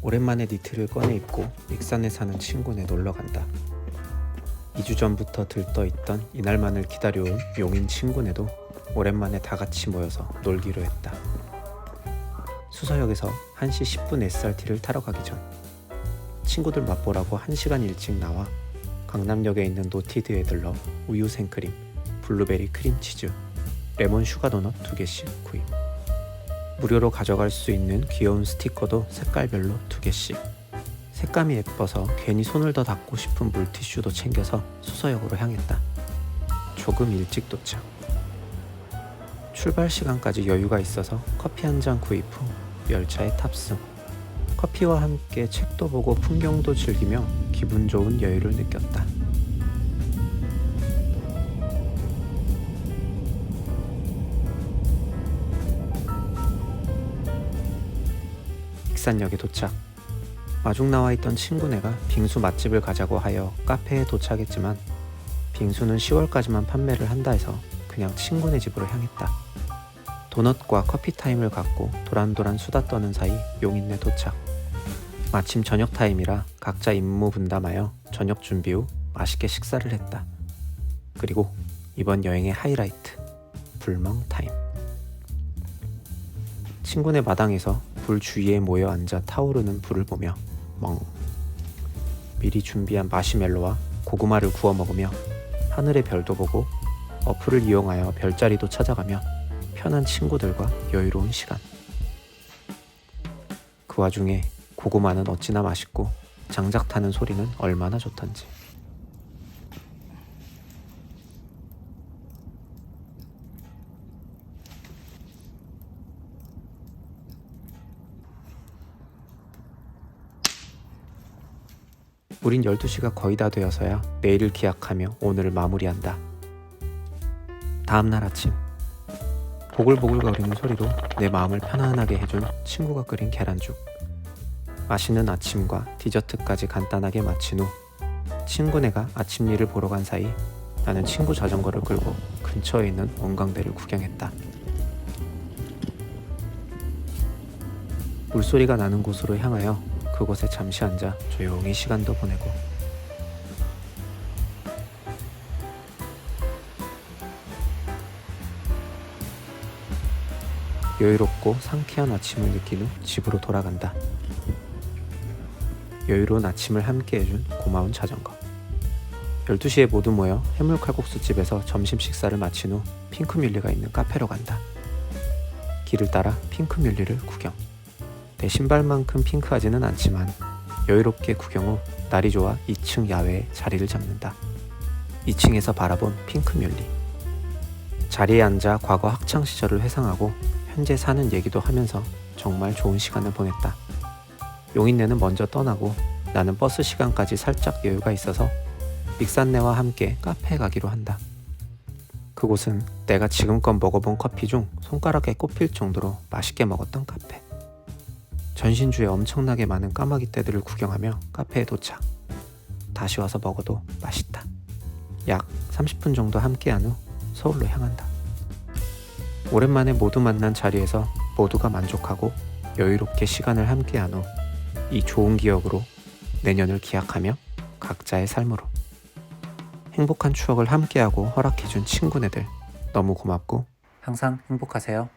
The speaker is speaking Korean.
오랜만에 니트를 꺼내 입고 익산에 사는 친구네 놀러 간다. 2주 전부터 들떠 있던 이날만을 기다려온 용인 친구네도 오랜만에 다 같이 모여서 놀기로 했다. 수서역에서 1시 10분 SRT를 타러 가기 전 친구들 맛보라고 1시간 일찍 나와 강남역에 있는 노티드에 들러 우유 생크림, 블루베리 크림치즈, 레몬 슈가 도넛 두 개씩 구입. 무료로 가져갈 수 있는 귀여운 스티커도 색깔별로 두 개씩. 색감이 예뻐서 괜히 손을 더 닦고 싶은 물티슈도 챙겨서 수서역으로 향했다. 조금 일찍 도착. 출발 시간까지 여유가 있어서 커피 한 잔 구입 후 열차에 탑승. 커피와 함께 책도 보고 풍경도 즐기며 기분 좋은 여유를 느꼈다. 익산역에 도착. 마중 나와 있던 친구네가 빙수 맛집을 가자고 하여 카페에 도착했지만 빙수는 10월까지만 판매를 한다 해서 그냥 친구네 집으로 향했다. 도넛과 커피 타임을 갖고 도란도란 수다 떠는 사이 용인내 도착. 마침 저녁 타임이라 각자 임무 분담하여 저녁 준비 후 맛있게 식사를 했다. 그리고 이번 여행의 하이라이트 불멍 타임. 친구네 마당에서 불 주위에 모여 앉아 타오르는 불을 보며 멍. 미리 준비한 마시멜로와 고구마를 구워 먹으며 하늘의 별도 보고 어플을 이용하여 별자리도 찾아가며 편한 친구들과 여유로운 시간. 그 와중에 고구마는 어찌나 맛있고 장작 타는 소리는 얼마나 좋던지. 우린 12시가 거의 다 되어서야 내일을 기약하며 오늘을 마무리한다. 다음날 아침 보글보글 거리는 소리로 내 마음을 편안하게 해준 친구가 끓인 계란죽 맛있는 아침과 디저트까지 간단하게 마친 후 친구네가 아침 일을 보러 간 사이 나는 친구 자전거를 끌고 근처에 있는 원광대를 구경했다. 물소리가 나는 곳으로 향하여 그곳에 잠시 앉아 조용히 시간도 보내고 여유롭고 상쾌한 아침을 느낀 후 집으로 돌아간다. 여유로운 아침을 함께 해준 고마운 자전거. 12시에 모두 모여 해물칼국수집에서 점심 식사를 마친 후 핑크뮬리가 있는 카페로 간다. 길을 따라 핑크뮬리를 구경. 내 신발만큼 핑크하지는 않지만 여유롭게 구경 후 날이 좋아 2층 야외에 자리를 잡는다. 2층에서 바라본 핑크뮬리. 자리에 앉아 과거 학창 시절을 회상하고 현재 사는 얘기도 하면서 정말 좋은 시간을 보냈다. 용인내는 먼저 떠나고 나는 버스 시간까지 살짝 여유가 있어서 익산내와 함께 카페에 가기로 한다. 그곳은 내가 지금껏 먹어본 커피 중 손가락에 꼽힐 정도로 맛있게 먹었던 카페. 전신주에 엄청나게 많은 까마귀 떼들을 구경하며 카페에 도착. 다시 와서 먹어도 맛있다. 약 30분 정도 함께한 후 서울로 향한다. 오랜만에 모두 만난 자리에서 모두가 만족하고 여유롭게 시간을 함께한 후 이 좋은 기억으로 내년을 기약하며 각자의 삶으로 행복한 추억을 함께하고 허락해준 친구네들 너무 고맙고 항상 행복하세요.